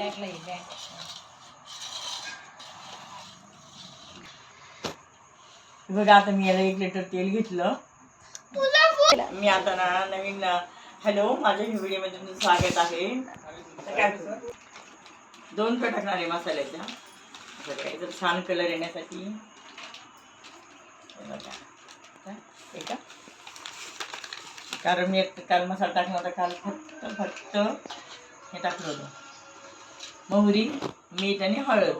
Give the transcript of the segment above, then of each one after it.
बॅगला ये बॅग. बघा आता मी याला एक लिटर तेल घेतलं. मी आता ना नवीन हॅलो माझ्या व्हिडिओमध्ये तुमचं स्वागत आहे. काय? दोन कट टाकणार आहे मसाल्याच्या. बघा, याचा छान कलर येण्यासाठी. बघा. कारण मी एक काल मसाला टाकला होता काल फक्त फक्त हे टाकलं होतं. मोहरी मीठ आणि हळद.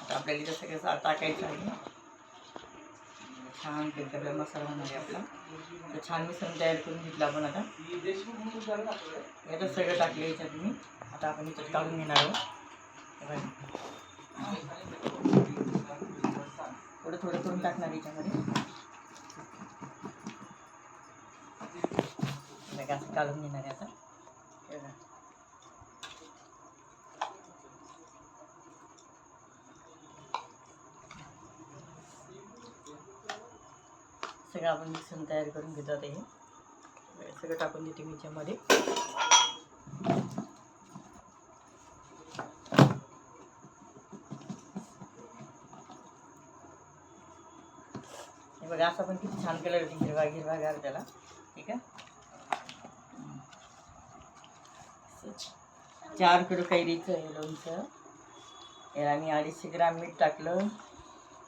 आता आपल्याला इथं सगळं टाकायचं आहे. छान त्याच्याकडे मसाला होणार आहे आपला. तर छान मिसळून तयार करून घेतला आपण आता. याच्यात सगळं टाकलं याच्यात मी. आता आपण इथं काढून घेणार आहोत. थोडं थोडं करून टाकणार याच्यामध्ये. असं काढून घेणार आहे आता. सगळं आपण मिक्सर तयार करून घेतो आता हे. सगळं टाकून देते मी याच्यामध्ये. हे बघा असं पण किती छान कलर होती हिरवा हिरवा घाल त्याला. ठीक आहे? चार किलो कैरीचं आहे लोणचं. याला मी अडीचशे ग्रॅम मीठ टाकलं.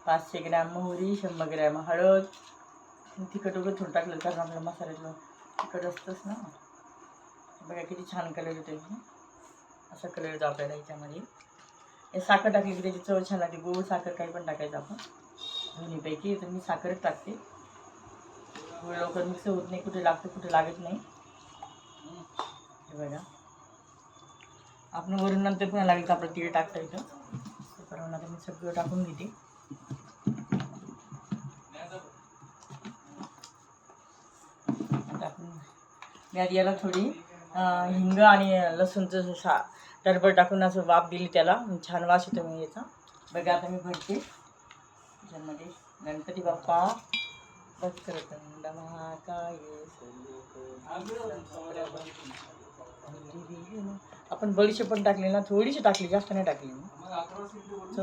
पाचशे ग्रॅम मोहरी शंभर ग्रॅम हळद. तिखट वगैरे थोडं टाकलं कारण आपल्या मसाल्यातलं. तिखट असतंच ना. बघा किती छान कलर येतो असा कलर येतो आपल्याला याच्यामध्ये. हे साखर टाकली की त्याची चव छान लागते. गोड साखर काही पण टाकायचं आपण. दोन्हीपैकी. तर मी साखरच टाकते. गोड लवकर मिक्स होत नाही. कुठे लागतं कुठे लागत नाही. हे बघा. आपण वरून नंतर पुन्हा लागेल तर आपलं तीळ टाकता येतं. तर आता मी सगळं टाकून घेते टाकून मी आधी याला थोडी हिंग आणि लसूणचं सा टरबट टाकून असं वाफ दिली त्याला. छान वास येतो मी याचा. बघा आता मी भरते. त्याच्यामध्ये गणपती बाप्पा. वक्रतुंड महाकाय आपण बडीशे पण टाकले ना थोडीशी टाकली जास्त नाही टाकली.